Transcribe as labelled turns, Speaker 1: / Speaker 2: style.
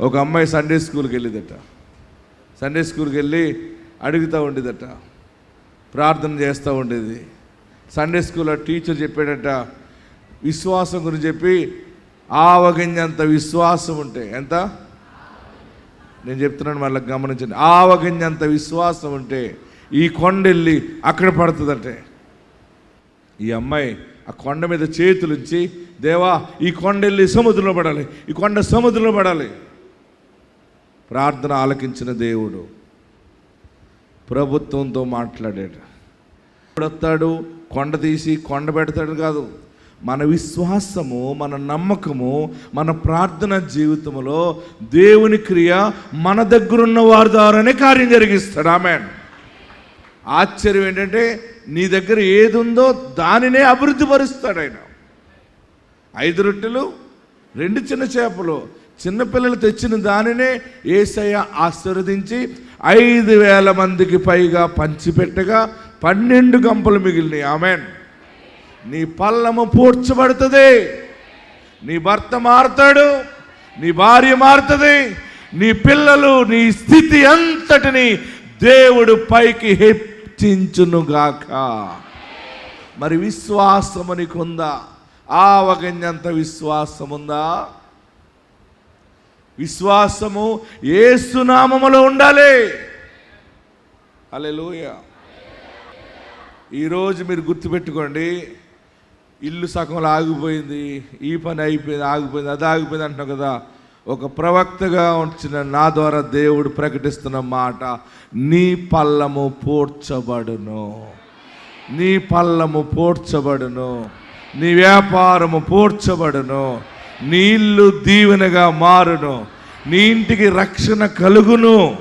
Speaker 1: ఒక అమ్మాయి సండే స్కూల్కి వెళ్ళిదట. సండే స్కూల్కి వెళ్ళి అడుగుతూ ఉండేదట. ప్రార్థన చేస్తూ ఉండేది. సండే స్కూల్లో టీచర్ చెప్పాడట విశ్వాసం గురించి చెప్పి ఆవగింజంత విశ్వాసం ఉంటే ఎంత? నేను చెప్తున్నాను మళ్ళీ గమనించండి. ఆవగింజంత విశ్వాసం ఉంటే ఈ కొండ వెళ్ళి అక్కడ పడుతుందంటే. ఈ అమ్మాయి ఆ కొండ మీద చేతులుంచి దేవా ఈ కొండ వెళ్ళి సముద్రంలో పడాలి. ఈ కొండ సముద్రంలో పడాలి. ప్రార్థన ఆలకించిన దేవుడు ప్రభుత్వంతో మాట్లాడాడు. ఎప్పుడు వస్తాడు కొండ తీసి కొండ పెడతాడు కాదు. మన విశ్వాసము మన నమ్మకము మన ప్రార్థన జీవితంలో దేవుని క్రియ మన దగ్గరున్న వారి ద్వారానే కార్యం జరిగిస్తాడు. ఆమె ఆశ్చర్యం ఏంటంటే నీ దగ్గర ఏది ఉందో దానినే అభివృద్ధి పరుస్తాడు ఆయన. ఐదు రొట్టెలు రెండు చిన్న చేపలు. చిన్నపిల్లలు తెచ్చిన దానినే ఏసయ్య ఆశీర్వదించి ఐదు వేల మందికి పైగా పంచిపెట్టగా పన్నెండు గంపలు మిగిలినాయి. ఆమెన్. నీ పల్లము పూడ్చబడుతుంది. నీ భర్త మారుతాడు. నీ భార్య మారుతుంది. నీ పిల్లలు నీ స్థితి అంతటిని దేవుడు పైకి హెచ్చించునుగాక. మరి విశ్వాసము నీకుందా? ఆవగన్యంత విశ్వాసం ఉందా విశ్వాసము ఏసునామములో ఉండాలి. అలెలుయ ఈరోజు మీరు గుర్తుపెట్టుకోండి ఇల్లు సగంలో ఆగిపోయింది ఈ పని అయిపోయింది ఆగిపోయింది అది ఆగిపోయింది అంటున్నావు కదా. ఒక ప్రవక్తగా ఉంచిన నా ద్వారా దేవుడు ప్రకటిస్తున్న మాట నీ పల్లము పోడ్చబడును. నీ పల్లము పోడ్చబడును. నీ వ్యాపారము పోడ్చబడును. నీళ్ళు దీవెనగా మారును. నీ ఇంటికి రక్షణ కలుగును.